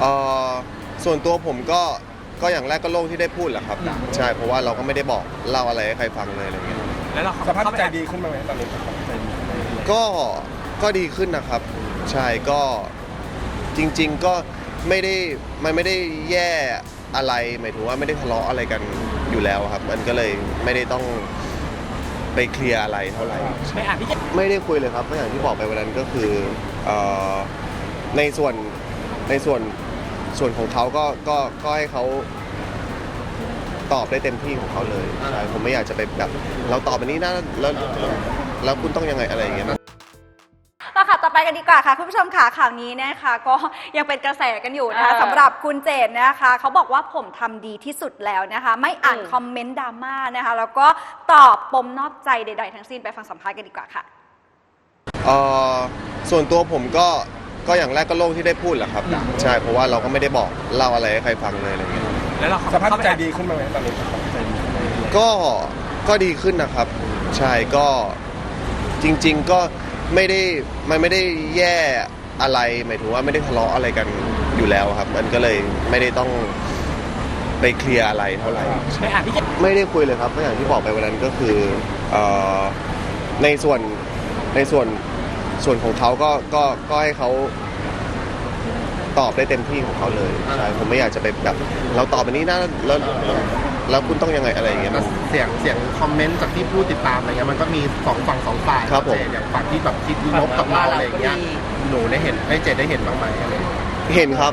เอ่อส่วนตัวผมก็ก็อย่างแรกก็โล่งที่ได้พูดแหละครับ ใช่เพราะว่าเราก็ไม่ได้บอกเล่าอะไรให้ใครฟังเลยอะไรเงี้ยแล้วเราสภาพเข้ใจดีขึ้นมาไหมตอนนี้สภาพใจดีขึ้นไหมก็ก็ดีขึ้นนะครับ ใช่ก็จริง ๆก็ไม่ได้มันไม่ได้แย่อะไรหมายถึงว่าไม่ได้ทะเลาะอะไรกันอยู่แล้วครับ มันก็เลยไม่ได้ต้องไปเคลียร์อะไรเท่าไหร่ ไม่อ่านพี่เจไม่ได้คุยเลยครับก็อย่างที่บอกไปวันนั้นก็คือเอ่อในส่วนในส่วน ส่วนของเขาก็ก็ก็ให้เขาตอบได้เต็มที่ของเขาเลยใช่ผมไม่อยากจะไปแบบ เราตอบแบบนี้นะแล้วแล้วคุณต้องยังไงอะไรอย่างเงี้ย ต่อค่ะต่อไปกันดีกว่าค่ะ คุณผู้ชมค่ะข่าวนี้นะคะ ก็ยังเป็นกระแสกันอยู่นะคะเออสำหรับคุณเจนนะคะเขาบอกว่าผมทำดีที่สุดแล้วนะคะ ไม่อ่านอืม คอมเมนต์ดราม่านะคะ แล้วก็ตอบปมนอกใจใด ๆ ทั้งสิ้นไปฟังสัมภาษณ์กันดีกว่าค่ะ เอ่อส่วนตัวผมก็ ก็อย่างแรกก็โล่งที่ได้พูดแหละครับ ใช่เพราะว่าเราก็ไม่ได้บอกเล่าอะไรให้ใครฟังเลยอะไรเงี้ยแล้วเราสภาพเข้ไปใจอ่นดีขึ้นมาไหมตอนนี้สภาพใจดีขึ้นไหมก็ก็ดีขึ้นนะครับ ใช่ก็จริง ๆก็ไม่ได้มันไม่ได้แย่อะไรหมายถึงว่าไม่ได้ทะเลาะอะไรกันอยู่แล้วครับ มันก็เลยไม่ได้ต้องไปเคลียร์อะไรเท่าไหร่ ไม่อ่านพี่เจไม่ได้คุยเลยครับก็อย่างที่บอกไปวันนั้นก็คือเอ่อในส่วนในส่วน ส่วนของเขาก็ก็ก็ให้เขาตอบได้เต็มที่ของเขาเลยใช่ผมไม่อยากจะไปแบบ เราตอบแบบนี้นะแล้วแล้วคุณต้องยังไงอะไรอย่างเงี้ยมัน เสียงเสียงคอมเมนต์จากที่ผู้ติดตามอะไรเงี้ยมันก็มีสองฝั่งสองฝ่ายครับผม เจอย่างฝั่งที่แบบคิดลบกับเราอะไรอย่างเงี้ยหนูได้เห็นไอ้ยเจได้เห็นบ้างไหมอะไรอย่างเงี้ยเห็นครับ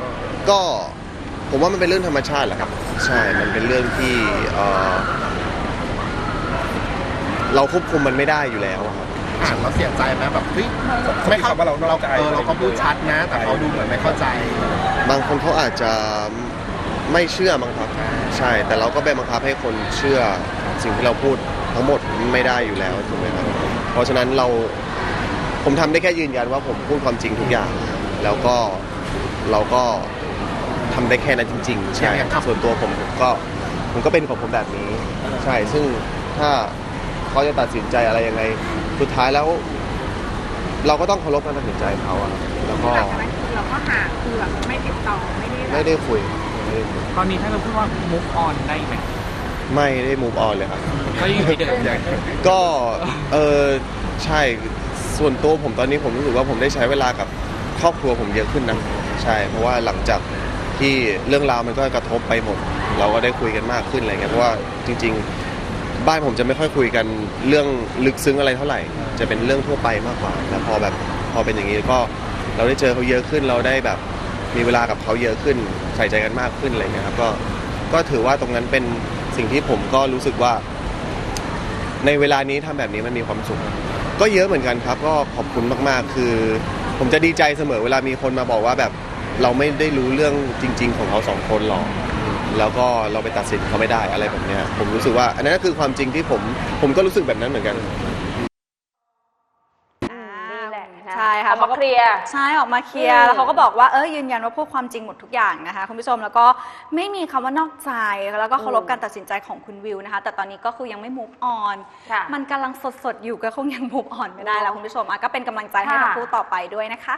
ก็ผมว่ามันเป็นเรื่องธรรมชาติแหละครับ ใช่ มันเป็นเรื่องที่เอ่อเราควบคุมมันไม่ได้อยู่แล้วอะครับ อ่านแล้วเสียใจไหมแบบเฮ้ยไม่เข้าว่าเรานอกใจเออเราก็พูดชัดนะ แต่เขาดูเหมือนไม่เข้าใจ บางคนเขาอาจจะไม่เชื่อมั้งครับ ใช่ แต่เราก็ไปบังคับให้คนเชื่อสิ่งที่เราพูดทั้งหมดไม่ได้อยู่แล้วถูกไหมครับเพราะฉะนั้นเราผมทำได้แค่ยืนยันว่าผมพูดความจริงทุกอย่าง แล้วก็เราก็ทำได้แค่นั้นจริง ๆ ใช่อย่างครับส่วนตัวผมก็ผมก็เป็นของผมแบบนี้ ใช่ซึ่งถ้า เขาจะตัดสินใจอะไรยังไง สุดท้ายแล้ว เราก็ต้องเคารพการตัดสินใจเขาอะแล้วก็หลังจากนั้นคือเราก็ห่างคือแบบไม่ติดต่อไม่ได้แบบไม่ได้คุยไม่ได้คุยตอนนี้ถ้าเราพูดว่า move on ได้ไหมไม่ได้ move on เลยครับ ก็ยังอยู่ที่เดิมก็เออใช่ส่วนตัวผมตอนนี้ผมรู้สึกว่าผมได้ใช้เวลากับครอบครัวผมเยอะขึ้นนะใช่ เพราะว่าหลังจากที่เรื่องราวมันก็กระทบไปหมด เราก็ได้คุยกันมากขึ้นอะไรเงี้ยเพราะว่าจริง ๆ บ้านผมจะไม่ค่อยคุยกันเรื่องลึกซึ้งอะไรเท่าไหร่ จะเป็นเรื่องทั่วไปมากกว่าแต่พอแบบพอเป็นอย่างนี้ก็เราได้เจอเขาเยอะขึ้นเราได้แบบมีเวลากับเขาเยอะขึ้น ใส่ใจกันมากขึ้นอะไรเงี้ยครับก็ก็ถือว่าตรงนั้นเป็นสิ่งที่ผมก็รู้สึกว่า ในเวลานี้ทำแบบนี้มันมีความสุข ก็เยอะเหมือนกันครับ ก็ขอบคุณมากๆ คือ ผมจะดีใจเสมอเวลามีคนมาบอกว่าแบบเราไม่ได้รู้เรื่องจริง ๆ ของเขาสองคนหรอก แล้วก็เราไปตัดสินเขาไม่ได้อะไรแบบเนี้ยผมรู้สึกว่า อันนั้นก็คือความจริงที่ผมผมก็รู้สึกแบบนั้นเหมือนกัน นี่แหละนใช่ค่ะออกมาเคลียร์ ใช่ออกมาเคลียร์อืม แล้วเขาก็บอกว่าเออยืนยันว่าพูดความจริงหมดทุกอย่างนะคะคุณผู้ชมแล้วก็ไม่มีคำว่านอกใจแล้วก็เคารพการตัดสินใจของคุณวิวนะคะ แต่ตอนนี้ก็คือยังไม่ move on ค่ะ มันกำลังสดๆอยู่ก็คงยัง move on ไม่ได้แล้วคุณผู้ชมอะก็เป็นกำลังใจให้ค่ะ ทั้งคู่ต่อไปด้วยนะคะ